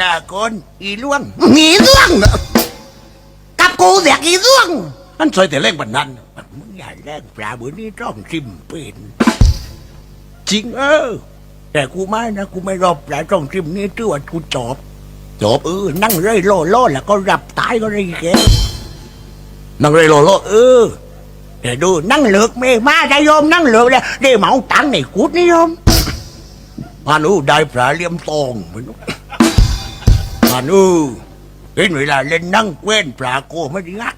ลาก่อนอีล่วงมีล่วงเหรอกับกูเสียกอีล่วงนั่นซอยแต่เล่งบันนั้นมึงอย่าแรงปลาบืนนี้ต้องชิมเป็นจริงเออ แต่กูไม่นะกูไม่รอบปลาต้องชิมนี่ตัวากูจอบจอบเออนั่งเร่ยโล่โล่แล้วก็รับตายก็เลยแกนั่งเร่ยโล่โล่เออ để đưa năng lực mê ma ra vô năng lực ra để mà ông tặng này cút đi không mà nu đại phải liêm tồn mà nu cái người là lên năng quên phải cô mới đi ngắt năng rơi nè nặng ple đều lăng cu con chít phải mà nữ mà lão trái vô pì na านุออเห็นเวลาเล่นนั่งเว้นปลาโกไม่ได้งัก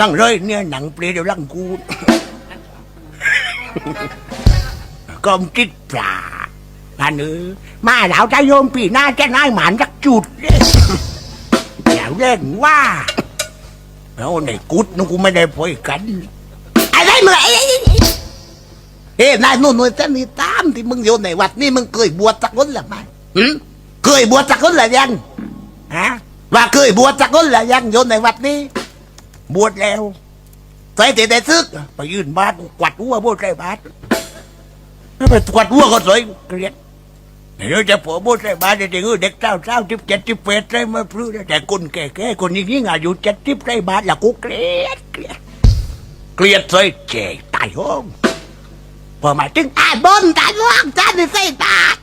นั่งเลยเนี่ยหนังเปลเดี๋ยวรังกูก้มจิตปลาอันุอมาเหลาใจโยมปีหน้าแจ้งนายหมานจักจุดเนี่ย่าเล่นว่าแล้วในกุดนุกูไม่ได้พอยกันอะไรมึงไอ้ไอ้ไอ้เฮ้นายนุ่นนุ่นเส้นนี้ตามที่มึงอยู่ในวัดนี่มึงเคยบวชสักคนหรือไม่ เคยบวชสักคนหรือยังฮะว่าเคยบวชสักคนหรือยังอยู่ในวัดนี้ บวชแล้วใส่แต่แต่ซึก ไปยืนบาทกูกวัดหัวบวชใส่บาทไปกวัดหัวก็สวยเกลียดเดี๋ยวจะผัวบุษใส่บาตรเด็กเด็กเจ้าเจ้าทิพเจ็ดทิพเอ็ดใส่มาพลื้แต่คนแก่ๆคนนี้ยิ่งอายุเจ็ดทิพใส่บาตรละกูเกลียดเกลียดเกลียดใส่เจ๋ตายห้องพอมาถึงไอ้บนตายห้องจาในใส่บาตร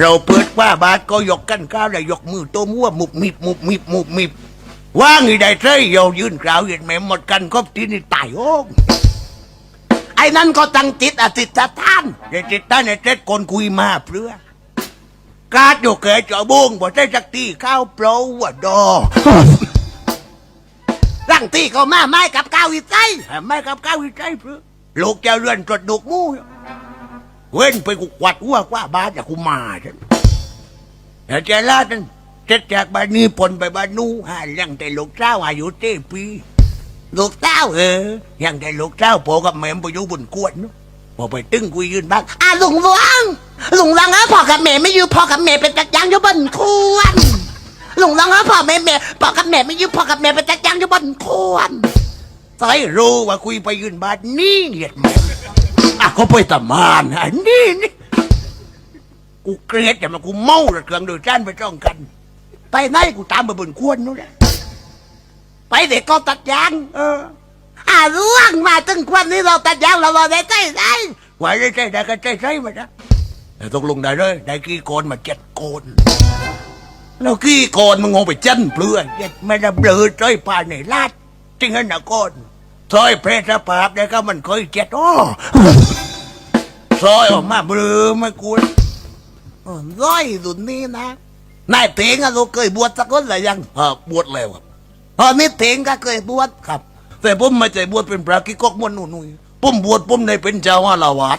เราเปิดว่าบาทก็ยกกันก้าวแล้ยกมือตัวมั่วมุบมิบมุบมิบมุบมิบว่างีได้ใส่โยยืนกล่าวยืนแม่หมดกันครบที่นี่ตายห้องไอ้นั่นก็ตั้งจิตอธิษฐานเด็ดจิตท่านในเจ็ดคนคุยมาเพื่อกาดอยู่แก่เจาบุ้งบ่ได้จักตีข้าวเปล่าว่าดอร่างตีเขามาไม้กับก้าวอีใจไม้กับก้าวอีใจเพื่อลูกเจะเรือนจดดุกมู่ เว้นไปกูกวัดหัวกว่าบ้านจะกูมาฉันแต่เจลาดันเจ็ดจากบ้านนี้ปนไปบ้านนู้หาเลี้ยงแต่ลูกเจ้าอายุเต้ปีลูกเจ้าเออยังแต่ลูกเจ้าโผกับแม่มไปอยู่บนกวนเนอะพอไปตึ้งกุยยืนบ้างอะลุงวังลุงวังเออพ่อกับแม่ไม่อยู่พ่อกับแม่เป็นจักยางอยู่บนควนลุงวังเออพ่อแม่แม่พ่อกับแม่ไม่อยู่พ่อกับแม่เป็นจักยางอยู่บนควนใส่รู้ว่าคุยไปยืนบ้านนี่เหยียดแม่ อะก็ไปตำมานอันนี้นี่กูเกลียดแต่มากูเมาระเครื่องโดยจ้านไปจ้องกัน ไปไหนกูตามไปบนควนนู้นแหละไปเด็กก็ตัดยาง เอออ่าร่วงมาตึงควนนี้เราตัดยางเราเราได้ใจได้ว่าได้ใจได้ก็ใจใจมาจ้ะแต่ตกลงได้เลยได้กี่โกนมาเจ็ดโกนแล้วกี่โกนมึงงงไปจันเปลือยเจ็ดไม่ได้เบลอใจผ่านในลาดจริงนะโกน ซอยเพรสภาพได้ก็มันเคยเจ็ดอ้อซอยออกมาเบลอไม่กูร้อยสุดนี้นะนายเตงอะเราเคยบวชสักคนหรือยังเออบวชแล้วครับตอนนี้เถงก็เคยบวชครับ แต่ผมไม่ใจบวชเป็นพระกิกกมวนหนุ่ยผมบวชผมในเป็นเจ้าอาวาส